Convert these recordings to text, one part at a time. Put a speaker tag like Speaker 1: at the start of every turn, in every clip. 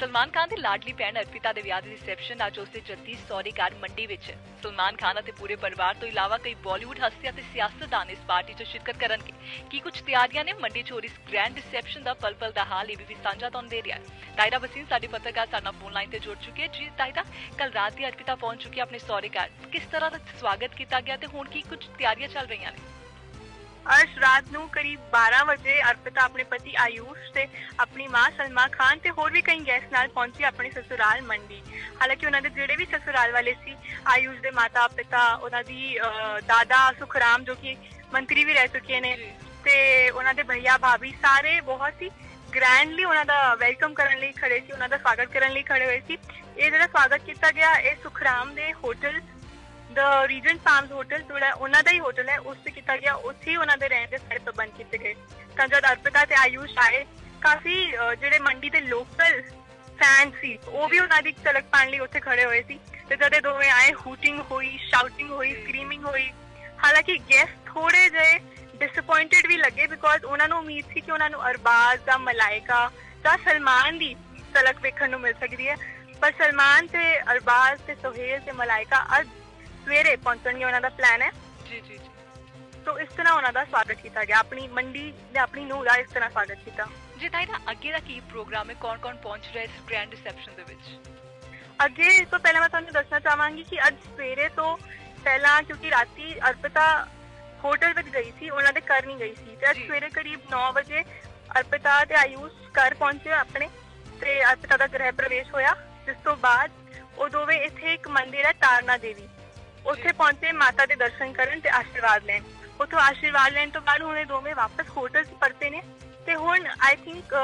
Speaker 1: ਸਲਮਾਨ ਖਾਨ ਦੀ ਲਾਡਲੀ ਭੈਣ ਅਰਪਿਤਾ ਦੇ ਵਿਆਹ ਦੀ ਰਿਸੈਪਸ਼ਨ ਅੱਜ ਉਸਦੇ ਜੱਦੀ ਸੌਰੀ ਘਰ ਮੰਡੀ ਵਿੱਚ। ਸਲਮਾਨ ਖਾਨ ਅਤੇ ਪੂਰੇ ਪਰਿਵਾਰ ਤੋਂ ਇਲਾਵਾ ਕਈ ਬਾਲੀਵੁੱਡ ਹਸਤੀਆਂ ਅਤੇ ਸਿਆਸਤਦਾਨ ਇਸ ਪਾਰਟੀ 'ਚ ਸ਼ਿਰਕਤ ਕਰਨਗੇ। ਕੀ ਕੁਝ ਤਿਆਰੀਆਂ ਨੇ? ਮੰਡੀ 'ਚ ਹੋ ਇਸ ਗ੍ਰੈਂਡ ਰਿਸੈਪਸ਼ਨ ਦਾ ਪਲ ਪਲ ਦਾ ਹਾਲ ਏਬੀਪੀ ਸਾਂਝਾ ਤੁਹਾਨੂੰ ਦੇ ਰਿਹਾ ਹੈ। ਤਾਇਰਾ ਵਸੀਮ, ਸਾਡੀ ਪੱਤਰਕਾਰ ਸਾਡੇ ਨਾਲ ਫੋਨ ਲਾਈਨ ਤੇ ਜੁੜ ਚੁੱਕੀ ਹੈ। ਜੀ ਤਾਇਰਾ ਕੱਲ ਰਾਤ ਦੀ ਅਰਪਿਤਾ ਪਹੁੰਚ ਚੁੱਕੀ ਆਪਣੇ ਸੌਰੀ ਘਰ। ਕਿਸ ਤਰ੍ਹਾਂ ਦਾ ਸਵਾਗਤ ਕੀਤਾ ਗਿਆ ਤੇ ਹੁਣ ਕੀ ਕੁਝ ਤਿਆਰੀਆਂ ਚੱਲ ਰਹੀਆਂ ਨੇ?
Speaker 2: ਅੱਜ ਰਾਤ ਨੂੰ ਕਰੀਬ 12 ਵਜੇ ਅਰਪਿਤਾ ਆਪਣੇ ਪਤੀ ਆਯੂਸ਼ ਤੇ ਆਪਣੀ ਮਾਂ ਸਲਮਾ ਖਾਨ ਤੇ ਹੋਰ ਵੀ ਕਈ ਗੈਸਟ ਨਾਲ ਪਹੁੰਚੀ ਆਪਣੇ ਸਸੁਰਾਲ ਮੰਡੀ ਹਾਲਾਂਕਿ ਉਹਨਾਂ ਦੇ ਜਿਹੜੇ ਵੀ ਸਸੁਰਾਲ ਵਾਲੇ ਸੀ ਆਯੂਸ਼ ਦੇ ਮਾਤਾ ਪਿਤਾ ਉਹਨਾਂ ਦੀ ਦਾਦਾ ਸੁਖਰਾਮ ਜੋ ਕਿ ਮੰਤਰੀ ਵੀ ਰਹਿ ਚੁੱਕੇ ਨੇ। ਤੇ ਉਹਨਾਂ ਦੇ ਭਈਆ ਭਾਬੀ ਸਾਰੇ ਬਹੁਤ ਹੀ ਗ੍ਰੈਂਡਲੀ ਉਹਨਾਂ ਦਾ ਵੈਲਕਮ ਕਰਨ ਲਈ ਖੜੇ ਸੀ ਉਹਨਾਂ ਦਾ ਸਵਾਗਤ ਕਰਨ ਲਈ ਖੜੇ ਹੋਏ ਸੀ ਇਹ ਜਿਹੜਾ ਸਵਾਗਤ ਕੀਤਾ ਗਿਆ ਇਹ ਸੁਖਰਾਮ ਦੇ ਹੋਟਲ ਰੀਜੈਂਟ ਫਾਰਮਸ ਹੋਟਲ ਜਿਹੜਾ ਉਹਨਾਂ ਦਾ ਹੀ ਹੋਟਲ ਹੈ, ਉਸ ਤੇ ਕੀਤਾ ਗਿਆ, ਉੱਥੇ ਹੀ ਉਹਨਾਂ ਦੇ ਰਹਿਣ ਦੇ ਸਾਰੇ ਪ੍ਰਬੰਧ ਕੀਤੇ ਗਏ। ਤਾਂ ਜਦ ਅਰਪਿਤਾ ਤੇ ਆਯੂਸ਼ ਆਏ, ਕਾਫੀ ਜਿਹੜੇ ਮੰਡੀ ਦੇ ਲੋਕਲ ਫੈਨ ਸੀ, ਉਹ ਵੀ ਉਹਨਾਂ ਦੀ ਝਲਕ ਪਾਣ ਲਈ ਉੱਥੇ ਖੜੇ ਹੋਏ ਸੀ। ਤੇ ਜਦ ਇਹ ਦੋਵੇਂ ਆਏ ਹੂਟਿੰਗ ਹੋਈ ਸ਼ਾਊਟਿੰਗ ਹੋਈ ਸਕਰੀਮਿੰਗ ਹੋਈ। ਹਾਲਾਂਕਿ ਗੈਸਟ ਥੋੜੇ ਜਿਹੇ ਡਿਸਪਾਇੰਟਡ ਵੀ ਲੱਗੇ ਬਿਕੋਜ਼ ਉਹਨਾਂ ਨੂੰ ਉਮੀਦ ਸੀ ਕਿ ਉਹਨਾਂ ਨੂੰ ਅਰਬਾਜ਼ ਦਾ, ਮਲਾਇਕਾ ਜਾਂ ਸਲਮਾਨ ਦੀ ਝਲਕ ਵੇਖਣ ਨੂੰ ਮਿਲ ਸਕਦੀ ਹੈ। ਪਰ ਸਲਮਾਨ ਤੇ ਅਰਬਾਜ਼ ਤੇ ਸੁਹੇਲ ਤੇ ਮਲਾਇਕਾ ਅੱਜ ਸਵੇਰੇ ਪਹੁੰਚਣਗੇ ਉਹਨਾਂ ਦਾ ਪਲਾਨ ਹੈ।
Speaker 1: ਜੀ ਜੀ ਜੀ।
Speaker 2: ਸੋ ਇਸ ਤਰ੍ਹਾਂ ਉਹਨਾਂ ਦਾ ਸਵਾਗਤ ਕੀਤਾ ਗਿਆ। ਆਪਣੀ ਮੰਡੀ ਤੇ ਆਪਣੀ ਨੂੰਹ ਦਾ ਇਸ ਤਰ੍ਹਾਂ ਸਵਾਗਤ ਕੀਤਾ।
Speaker 1: ਜੀ ਤਾਇਰਾ ਅੱਗੇ ਦਾ ਕੀ ਪ੍ਰੋਗਰਾਮ ਹੈ? ਕੌਣ-ਕੌਣ ਪਹੁੰਚ ਰਿਹਾ ਇਸ ਗ੍ਰੈਂਡ ਰਿਸੈਪਸ਼ਨ ਦੇ ਵਿੱਚ?
Speaker 2: ਅੱਗੇ ਤੋਂ ਪਹਿਲਾਂ ਮੈਂ ਤੁਹਾਨੂੰ ਦੱਸਣਾ ਚਾਹਾਂਗੀ ਕਿ ਅੱਜ ਸਵੇਰੇ ਤੋਂ ਪਹਿਲਾਂ ਕਿਉਂਕਿ ਰਾਤੀ ਅਰਪਿਤਾ ਹੋਟਲ ਵਿੱਚ ਗਈ ਸੀ ਉਹਨਾਂ ਦੇ ਘਰ ਨਹੀਂ ਗਈ ਸੀ। ਤੇ ਅੱਜ
Speaker 1: ਜੀ।
Speaker 2: ਸਵੇਰੇ ਕਰੀਬ 9 ਵਜੇ ਅਰਪਿਤਾ ਤੇ ਆਯੂਸ਼ ਘਰ ਪਹੁੰਚੇ ਆਪਣੇ ਤੇ ਅਰਪਿਤਾ ਦਾ ਗ੍ਰਹਿ ਪ੍ਰਵੇਸ਼ ਹੋਇਆ। ਜਿਸ ਤੋਂ ਬਾਅਦ ਉਹ ਦੋਵੇਂ ਇੱਥੇ ਇੱਕ ਮੰਦਿਰ ਹੈ ਤਾਰਨਾ ਦੇਵੀ। ਉੱਥੇ। ਪਹੁੰਚੇ ਮਾਤਾ ਦੇ ਦਰਸ਼ਨ ਕਰਨ ਤੇ ਆਸ਼ੀਰਵਾਦ ਲੈਣ ਉੱਥੋਂ ਆਸ਼ੀਰਵਾਦ ਲੈਣ ਤੋਂ ਬਾਅਦ ਇਹ ਦੋਵੇਂ ਵਾਪਸ ਹੋਟਲ 'ਚ ਪਰਤੇ ਨੇ ਤੇ ਹੁਣ ਆਈ ਥਿੰਕ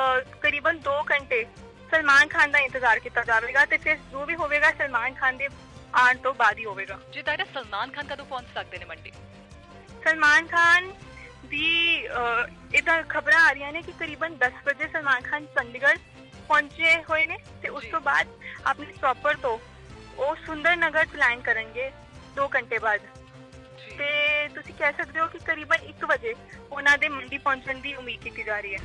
Speaker 2: ਕਰੀਬਨ 2 ਘੰਟੇ ਸਲਮਾਨ ਖਾਨ ਦਾ ਇੰਤਜ਼ਾਰ ਕੀਤਾ ਜਾਵੇਗਾ ਤੇ ਫਿਰ ਜੋ ਵੀ ਹੋਵੇਗਾ ਸਲਮਾਨ ਖਾਨ ਦੇ ਆਉਣ ਤੋਂ ਬਾਅਦ ਹੀ ਹੋਵੇਗਾ
Speaker 1: ਜੀ ਤਾਇਰਾ ਸਲਮਾਨ ਖਾਨ ਕਦੋਂ ਪਹੁੰਚ ਸਕਦੇ ਨੇ ਮੰਡੀ
Speaker 2: ਸਲਮਾਨ ਖਾਨ ਦੀ ਇਹਦਾ ਖਬਰਾਂ ਆ ਰਹੀਆਂ ਨੇ ਕਿ ਕਰੀਬਨ 10 ਵਜੇ ਸਲਮਾਨ ਖਾਨ ਚੰਡੀਗੜ੍ਹ ਪਹੁੰਚੇ ਹੋਏ ਨੇ ਤੇ ਉਸ। ਤੋਂ ਬਾਅਦ ਆਪਣੇ ਸਟਾਪਰ ਤੋਂ ਉਹ ਸੁੰਦਰ ਨਗਰ ਪਲਾਨ ਕਰਨਗੇ 2 ਘੰਟੇ ਬਾਅਦ। ਤੇ ਤੁਸੀਂ ਕਹਿ ਸਕਦੇ ਹੋ ਕਿ ਕਰੀਬਨ 1 ਵਜੇ ਉਹਨਾਂ ਦੇ ਮੰਡੀ ਪਹੁੰਚਣ ਦੀ ਉਮੀਦ ਕੀਤੀ ਜਾ ਰਹੀ ਹੈ।